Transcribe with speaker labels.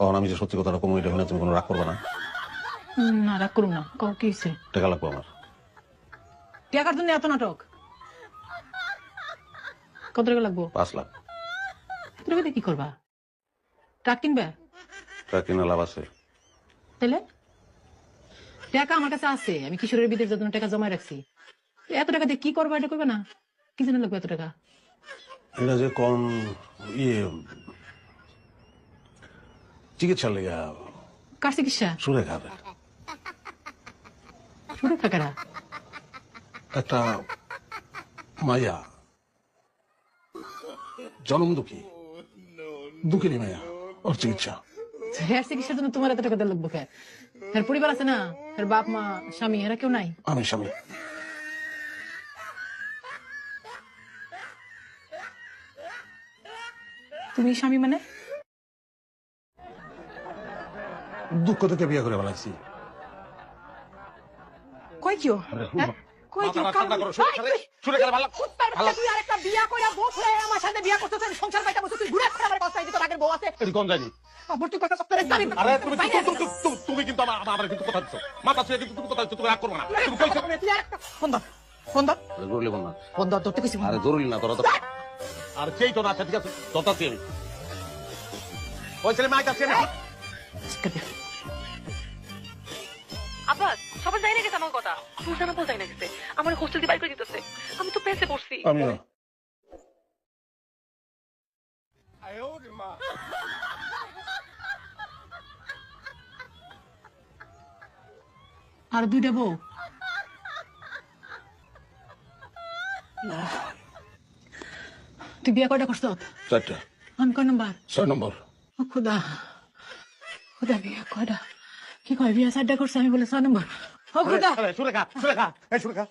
Speaker 1: তখন আমি যে সত্যি কথাটা কমু এটা তুমি কোনো রাগ করবে না।
Speaker 2: না রাগ করুন না। কও কি
Speaker 1: টাকা লাগবে আমার।
Speaker 2: টাকার জন্য এত নাটক। কত টাকা লাগবো?
Speaker 1: পাঁচ লাখ।
Speaker 2: টাকা কি করবা? ট্রাক কিনবে?
Speaker 1: টাকা কিনা লাভ আছে।
Speaker 2: তাহলে টাকা আমার কাছে আছে। আমি কিশোরের বিদেশ জন্য টাকা জমায় রাখছি। এত টাকা দিয়ে কি করবা এটা করবে না? কি জন্য লাগবে এত টাকা?
Speaker 1: এটা যে কম ইয়ে চিকিৎসার লেগা
Speaker 2: কার চিকিৎসা?
Speaker 1: সুরে খাবে
Speaker 2: টাকাটা
Speaker 1: একটা মায়া। জনম দুঃখী। দুঃখিনী মায়া ওর চিকিৎসা।
Speaker 2: হেয়ার চিকিৎসার জন্য তোমার এত টাকা দেওয়া লাগবে এর পরিবার আছে না? এর বাপ মা স্বামী এরা কেউ নাই?
Speaker 1: আমি স্বামী।
Speaker 2: তুমি স্বামী মানে?
Speaker 1: দুঃখ থেকে বিয়ে করে বেলাইছি
Speaker 2: কই কিও? হ্যাঁ? কই কিও?
Speaker 1: ঠান্ডা করো, শুনে খালে ভালো- ভালো-
Speaker 2: তুই আরেকটা বিয়া কইরা বউ ফুলে আমার সাথে বিয়া করতেছ সংসার পাইতা বসে তুই ঘুরে ফিরে আমার কষ্ট দিতে আগের বউ আছে।
Speaker 1: এটি কোন জানি
Speaker 2: আবার তুই কথা সপ্তাহে জানি
Speaker 1: আরে তুমি তুমি- তুমি- কিন্তু আমার আমার কিন্তু কথা দিচ্ছ মাথা ছুঁয়ে কিন্তু তুমি কথা দিচ্ছ তুমি রাগ করব না। তুমি কইছো
Speaker 2: ফোন দাও ফোন দাও
Speaker 1: জরুরি বল না
Speaker 2: ফোন দাও ধরতে কইছি
Speaker 1: আরে জরুরি না তোরা তো আর সেই তো না আচ্ছা ঠিক আছে। দতাছি আমি। ওই ছেলে মাইক আছে না?
Speaker 3: আব্বা সবাই যাই না গেছে আমার কথা। সুলতানা বল যাই না গেছে। আমার হোস্টেল দিয়ে বাইর করে দিতেছে। আমি তো পেছে পড়ছি।
Speaker 1: আমি না।
Speaker 2: আর দুইটা বউ। তুই বিয়া কয়টা করছ?
Speaker 1: চারটা।
Speaker 2: আমি কয় নাম্বার?
Speaker 1: ছয় নম্বর।
Speaker 2: খুদা। খুদা বিয়া কয়টা? কি কয় বিয়া সাড্ডা করছে? আমি বলে ছয় নম্বর।
Speaker 1: সুরেখা সুরেখা সুরেখা